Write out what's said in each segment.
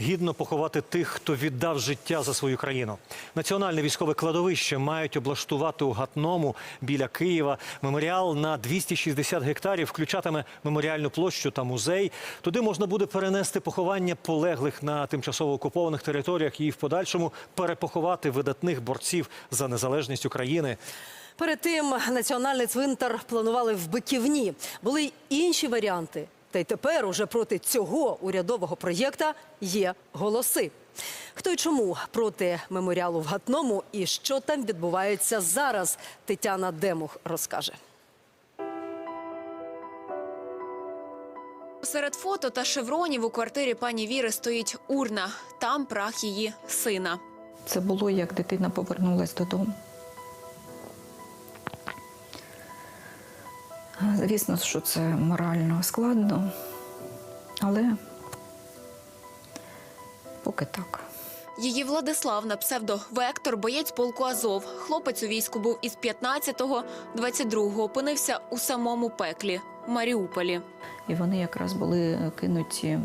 гідно поховати тих, хто віддав життя за свою країну. Національне військове кладовище мають облаштувати у Гатному біля Києва. Меморіал на 260 гектарів включатиме меморіальну площу та музей. Туди можна буде перенести поховання полеглих на тимчасово окупованих територіях і в подальшому перепоховати видатних борців за незалежність України. Перед тим національний цвинтар планували в Биківні. Були й інші варіанти. Та й тепер уже проти цього урядового проєкта є голоси. Хто й чому проти меморіалу в Гатному і що там відбувається зараз, Тетяна Демух розкаже. Серед фото та шевронів у квартирі пані Віри стоїть урна. Там прах її сина. Це було, як дитина повернулась додому. Звісно, що це морально складно, але поки так. Її Владислав на псевдо Вектор, боєць полку Азов. Хлопець у війську був із 15-го, 22-го опинився у самому пеклі Маріуполі. І вони якраз були кинуті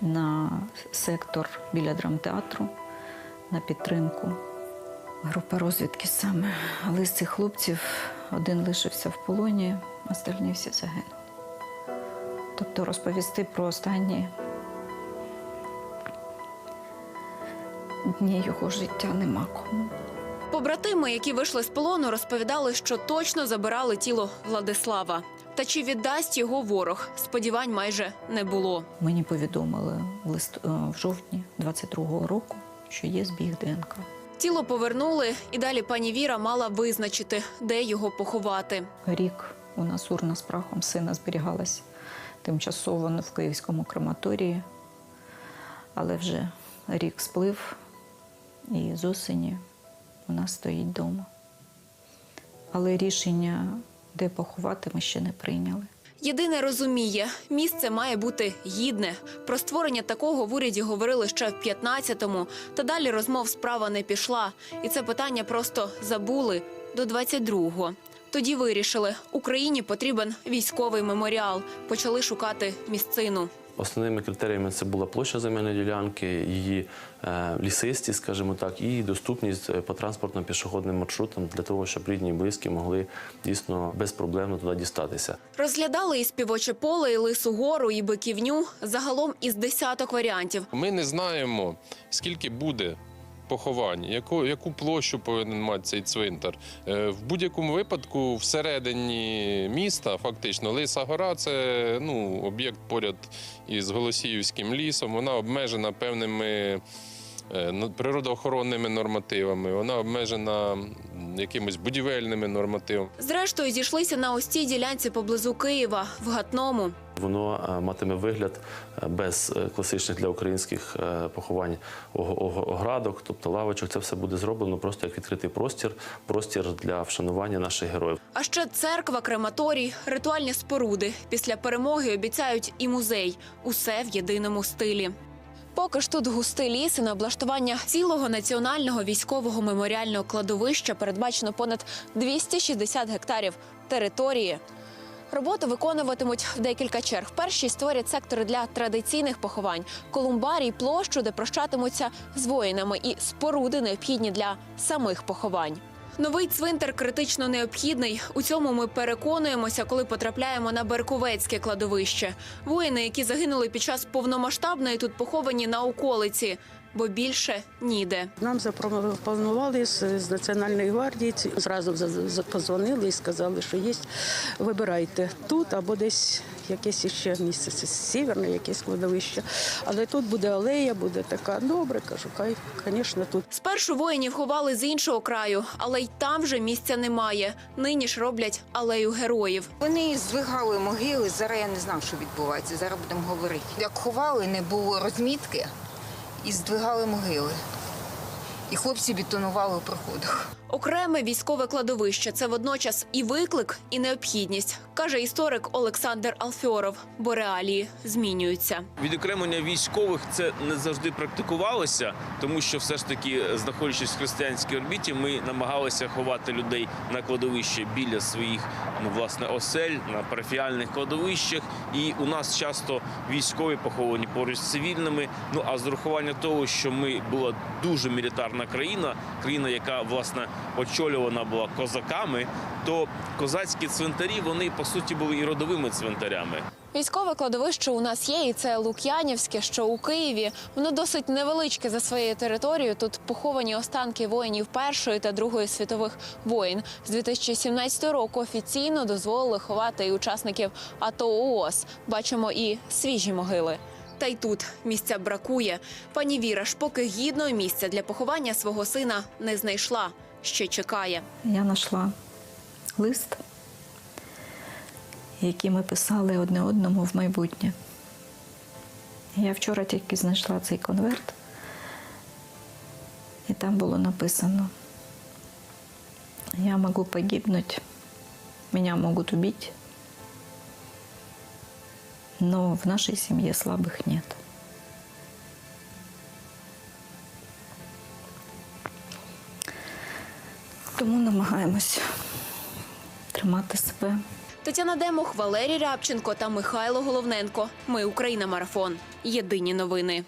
на сектор біля драмтеатру на підтримку групи розвідки саме. Але з цих хлопців один лишився в полоні, остальні всі загинули. Тобто розповісти про останні дні його життя нема кому. Побратими, які вийшли з полону, розповідали, що точно забирали тіло Владислава. Та чи віддасть його ворог? Сподівань майже не було. Мені повідомили в, лист... е, в жовтні 22-го року, що є збіг ДНК. Тіло повернули, і далі пані Віра мала визначити, де його поховати. Рік у нас урна з прахом сина зберігалась тимчасово в Київському крематорії, але вже рік сплив, і з осені у нас стоїть вдома. Але рішення, де поховати, ми ще не прийняли. Єдине розуміє, місце має бути гідне. Про створення такого в уряді говорили ще в 15-му, та далі розмов справа не пішла. І це питання просто забули до 22-го. Тоді вирішили, Україні потрібен військовий меморіал. Почали шукати місцину. Основними критеріями це була площа земельної ділянки, її е, лісистість, скажімо так, і доступність е, по транспортно-пішохідним маршрутам для того, щоб рідні і близькі могли дійсно безпроблемно туди дістатися. Розглядали і співоче поле, і лису гору, і биківню. Загалом із десяток варіантів. Ми не знаємо, скільки буде поховань, яку, яку площу повинен мати цей цвинтар. Е, В будь-якому випадку, всередині міста, фактично, Лиса Гора це ну, об'єкт поряд із Голосіївським лісом. Вона обмежена певними. Е, ну, Природоохоронними нормативами, вона обмежена м, якимись будівельними нормативами. Зрештою, зійшлися на ось цій ділянці поблизу Києва, в Гатному. Воно е, матиме вигляд е, без класичних для українських поховань оградок, тобто лавочок. Це все буде зроблено просто як відкритий простір, простір для вшанування наших героїв. А ще церква, крематорій, ритуальні споруди. Після перемоги обіцяють і музей. Усе в єдиному стилі. Поки ж тут густий ліс і на облаштування цілого національного військового меморіального кладовища передбачено понад 260 гектарів території. Роботу виконуватимуть в декілька черг. Перші створять сектори для традиційних поховань, колумбарій, площу, де прощатимуться з воїнами, і споруди необхідні для самих поховань. Новий цвинтар критично необхідний. У цьому ми переконуємося, коли потрапляємо на Берковецьке кладовище. Воїни, які загинули під час повномасштабної, тут поховані на околиці, бо більше ніде. Нам запропонували з, Національної гвардії, зразу позвонили і сказали, що є, вибирайте тут або десь якесь ще місце, це сіверне якесь кладовище. Але тут буде алея, буде така добре, кажу, хай, звісно, тут. Спершу воїнів ховали з іншого краю, але й там вже місця немає. Нині ж роблять алею героїв. Вони здвигали могили. Зараз я не знав, що відбувається. Зараз будемо говорити. Як ховали, не було розмітки і здвигали могили. І хлопці бетонували у проходах. Окреме військове кладовище це водночас і виклик, і необхідність, каже історик Олександр Алфьоров, бо реалії змінюються. Відокремлення військових це не завжди практикувалося, тому що все ж таки, знаходячись в християнській орбіті, ми намагалися ховати людей на кладовище біля своїх ну власне осель на парафіальних кладовищах. І у нас часто військові поховані поруч з цивільними. Ну а з урахування того, що ми була дуже мілітарна країна, країна, яка власне очолювана була козаками, то козацькі цвинтарі вони по суті були і родовими цвинтарями. Військове кладовище у нас є, і це Лук'янівське, що у Києві. Воно досить невеличке за своєю територією. Тут поховані останки воїнів Першої та Другої світових воєн. З 2017 року офіційно дозволили ховати і учасників АТО ООС. Бачимо і свіжі могили. Та й тут місця бракує. Пані Віра ж поки гідного місця для поховання свого сина не знайшла. Ще чекає. Я знайшла лист, який ми писали одне одному в майбутнє. Я вчора тільки знайшла цей конверт, і там було написано: Я можу погибнути, мене можуть убити, но в нашей семье слабых нет. Тому намагаємось тримати себе. Тетяна Демох, Валерій Рябченко та Михайло Головненко. Ми Україна. Марафон. Єдині новини.